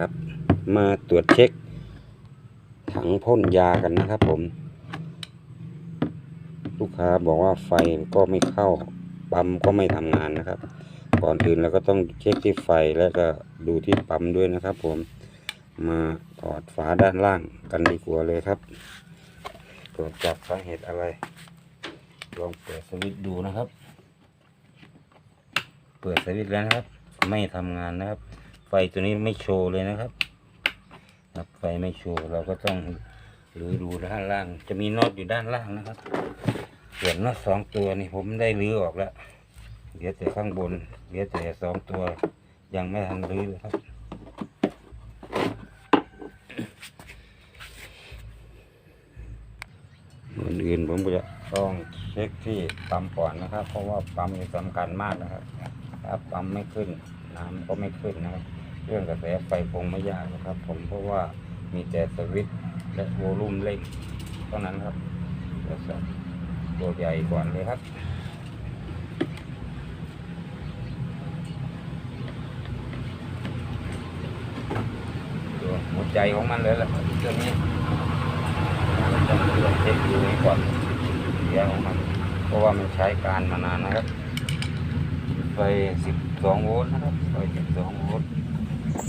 ครับมาตรวจเช็ค ถังพ่นยากันนะครับผม ลูกค้าบอกว่าไฟก็ไม่เข้าปั๊มก็ไม่ทำงานนะครับ ก่อนอื่นเราก็ต้องเช็คที่ไฟแล้วก็ดูที่ปั๊มด้วยนะครับผมมาถอดฝาด้านล่างกันดีกว่าเลยครับตรวจจับสาเหตุอะไรลองเปิดสวิตช์ดูนะครับ เปิดสวิตช์แล้วนะครับ ไม่ทำงานนะครับ ตัวนี้ไม่โชว์เลยนะครับครับไฟไม่โชว์เราก็ต้องหรือดูด้านล่าง จะมีน็อตอยู่ด้านล่างนะครับส่วนน็อตสองตัวนี่ผมได้รื้อออกแล้วเหลือแต่ข้างบนเหลือแต่สองตัว ยังไม่ทันรื้อเลยครับอื่นอื่นผมก็จะต้องเช็คที่ปั๊มก่อนนะครับ เพราะว่าปั๊มนี่สำคัญมากนะครับ ถ้าปั๊มไม่ขึ้นน้ำก็ไม่ขึ้นนะครับ เรื่องกระแสไฟคงไม่ยากนะครับ ผมเพราะว่ามีแต่สวิตช์และโวลูมเร่งเท่านั้นครับแล้วตัวใหญ่ก่อนเลยครับตัวหัวใจของมันเลยแหละครับตัวนี้เราต้องเช็คดูให้ก่อนเสียของมันเพราะว่ามันใช้การมานานนะครับไฟ12โวลต์นะครับไฟ12โวลต์ สา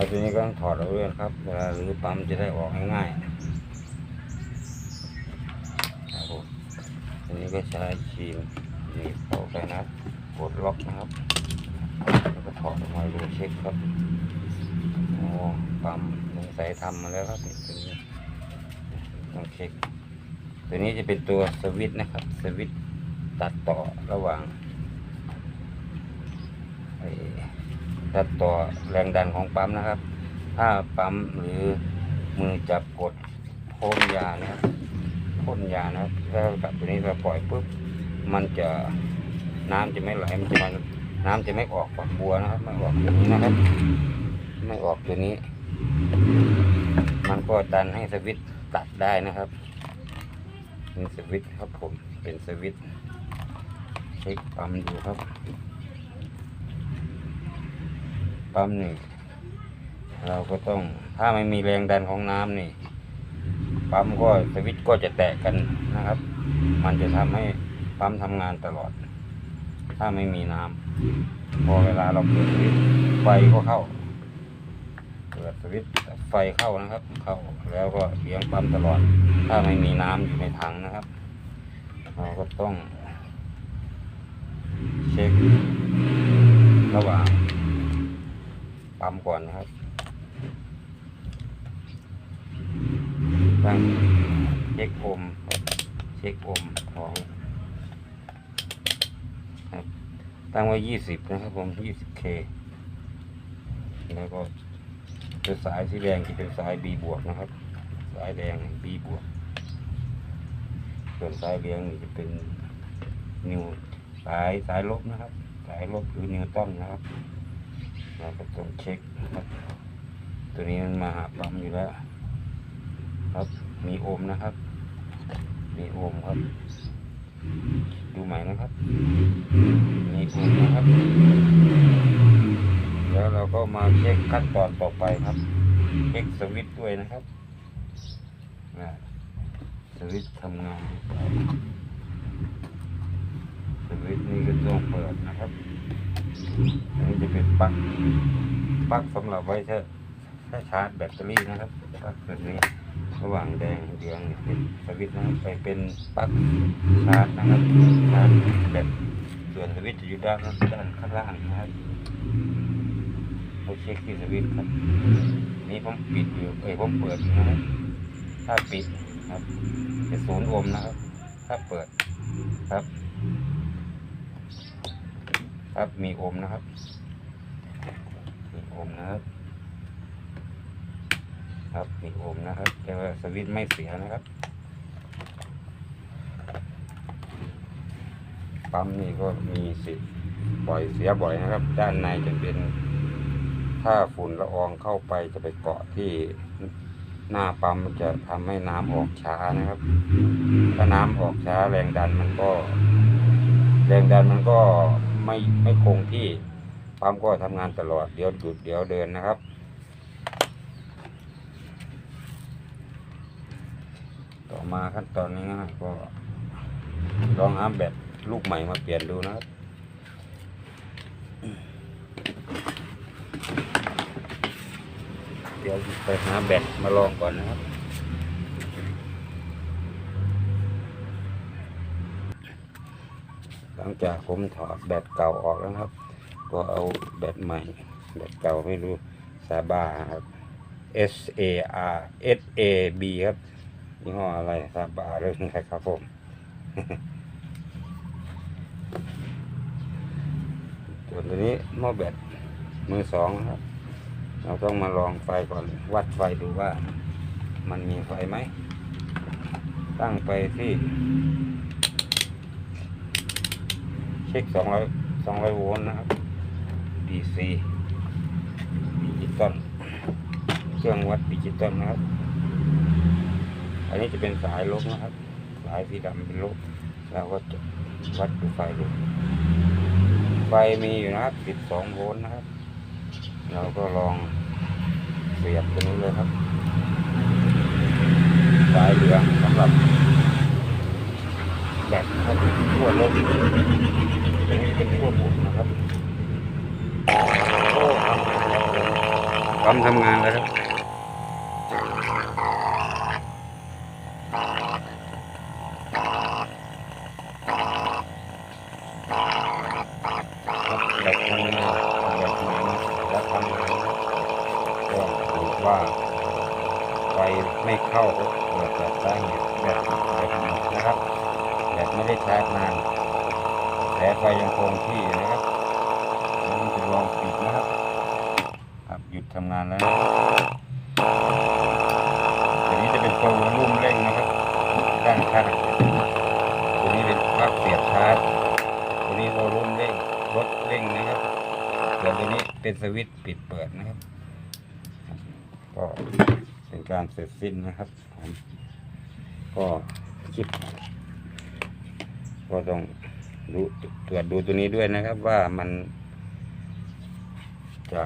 ยตัวนี้ก็ต้องถอดเอาเรื่องครับ เวลาหรือปั๊มจะได้ออกง่ายๆครับผมตัวนี้ก็ใช้ครีมหนีบเข้าไปนะครับกดล็อกนะครับแล้วก็ถอดออกมาดูเช็คครับโอ้ปั๊มสงสัยทำมาแล้วครับตัวนี้ต้องเช็คตัวนี้จะเป็นตัวสวิตช์นะครับสวิตช์ ตัดต่อระหว่างตัดต่อแรงดันของปั๊มนะครับ ถ้าปั๊มหรือมือจับกดพ่นยานะพ่นยานะครับแล้วกับตัวนี้เราปล่อยปุ๊บมันจะน้ำจะไม่ไหลมันจะมันน้ำจะไม่ออกฝักบัวนะครับไม่ออกตัวนี้นะครับ ไม่ออกตัวนี้ มันก็ดันให้สวิตตัดได้นะครับเป็นสวิตครับผมเป็นสวิต เช็คปั๊มดูครับ ปั๊มนี่เราก็ต้องถ้าไม่มีแรงดันของน้ำนี่ปั๊มก็สวิตช์ก็จะแตกกันนะครับ มันจะทำให้ปั๊มทำงานตลอด ถ้าไม่มีน้ำพอเวลาเราเปิดสวิตช์ไฟก็เข้า เปิดสวิตช์ไฟเข้านะครับ เข้าแล้วก็เลี้ยงปั๊มตลอด ถ้าไม่มีน้ำอยู่ในถังนะครับ เราก็ต้อง เช็คระหว่างปั๊มก่อนนะครับตั้งเช็คโอมเช็คโอมของครับตั้งไว้ยี่สิบนะครับผมยี่สิบเคแล้วก็เป็นสายสีแดงที่เป็นสาย B บวกนะครับ สายแดง B บวกส่วนสายเหลืองนี่จะเป็นนิว สายสายลบนะครับ สายลบหรือนิวตันนะครับ เราก็ต้องเช็คนะครับ ตัวนี้มันมาหาปั๊มอยู่แล้ว ครับมีโอห์มนะครับ มีโอห์มครับ ดูใหม่นะครับ มีโอห์มนะครับ แล้วเราก็มาเช็คขั้นตอนต่อไปครับ เช็คสวิตช์ด้วยนะครับนะสวิตช์ทำงาน วิตนี่ก็ต้องเปิดนะครับอันนี้จะเป็นปลั๊กปลั๊กสำหรับไว้ถ้าถ้าชาร์จแบตเตอรี่นะครับปลั๊กแบบนี้ระหว่างแดงเหลืองเป็นสวิตช์นะครับไปเป็นปลั๊กชาร์จนะครับชาร์จแบตส่วนสวิตช์จะอยู่ด้านด้านข้างล่างนะครับเราเช็คที่สวิตช์ครับ นี่ผมปิดอยู่เอ้ยผมเปิดนะครับถ้าปิดครับจะศูนย์โอห์มนะครับ ถ้าเปิดครับ ครับ มีโอมนะครับ มีโอมนะครับ ครับ มีโอมนะครับ แต่ว่าสวิตช์ไม่เสียนะครับ ปั๊มนี่ก็มีสิทธิ์ปล่อยเสียบ่อยนะครับ ด้านในจะเป็น ถ้าฝุ่นละอองเข้าไปจะไปเกาะที่หน้าปั๊มมันจะทำให้น้ำออกช้านะครับ ถ้าน้ำออกช้าแรงดันมันก็ แรงดันมันก็ ไม่ไม่คงที่ปั๊มก็ทำงานตลอดเดี๋ยวหยุดเดี๋ยวเดินนะครับ ต่อมาขั้นตอนนี้ง่ายๆก็ลองหาแบตลูกใหม่มาเปลี่ยนดูนะครับเดี๋ยวไปหาแบตมาลองก่อนนะครับ หลังจากผมถอดแบตเก่าออกแล้วครับ ก็เอาแบตใหม่ แบตเก่าไม่รู้ซาบาครับ S A R S A B ครับยี่ห้ออะไรซาบาเรื่องอะไรครับผมส่วนตัวนี้หม้อแบตมือสองครับ เราต้องมาลองไฟก่อนวัดไฟดูว่า มันมีไฟไหม ตั้งไปที่ เช็คสองร้อยสองร้อยโวลต์นะครับ DC ดิจิตอลเครื่องวัดดิจิตอลนะครับ อันนี้จะเป็นสายลบนะครับ สายสีดำเป็นลบเราก็จะวัดดูไฟดูไฟมีอยู่นะครับ12โวลต์นะครับ เราก็ลองเสียบตัวนี้เลยครับสายเหลืองสำหรับแบตนะครับขั้วลบตัวนี้เป็นขั้วบวกนะครับโอ้ ปั๊มทำงานแล้วครับครับแบบนี้แบบนี้แล้วทำงานก็ถือว่าไฟไม่เข้าก็เกิดจากสาเหตุแบบแบบนี้นะครับแบบไม่ได้ชาร์จนานแต่ไฟยังคงที่นะครับผมจะลองปิดนะครับ ครับหยุด ทำงานแล้วนะตัวนี้จะเป็นตัววอลลุ่มเร่งนะครับด้านข้างตัวนี้เป็นภาพเสียบชาร์จตัวนี้เรารุ่มเร่งรถเร่งนะครับส่วนตัวนี้เป็นสวิตช์ปิดเปิดนะครับ ก็เป็นการเสร็จสิ้นนะครับผมก็คิดก็ต้องดูตรวจดูตัวนี้ด้วยนะครับว่ามันจะ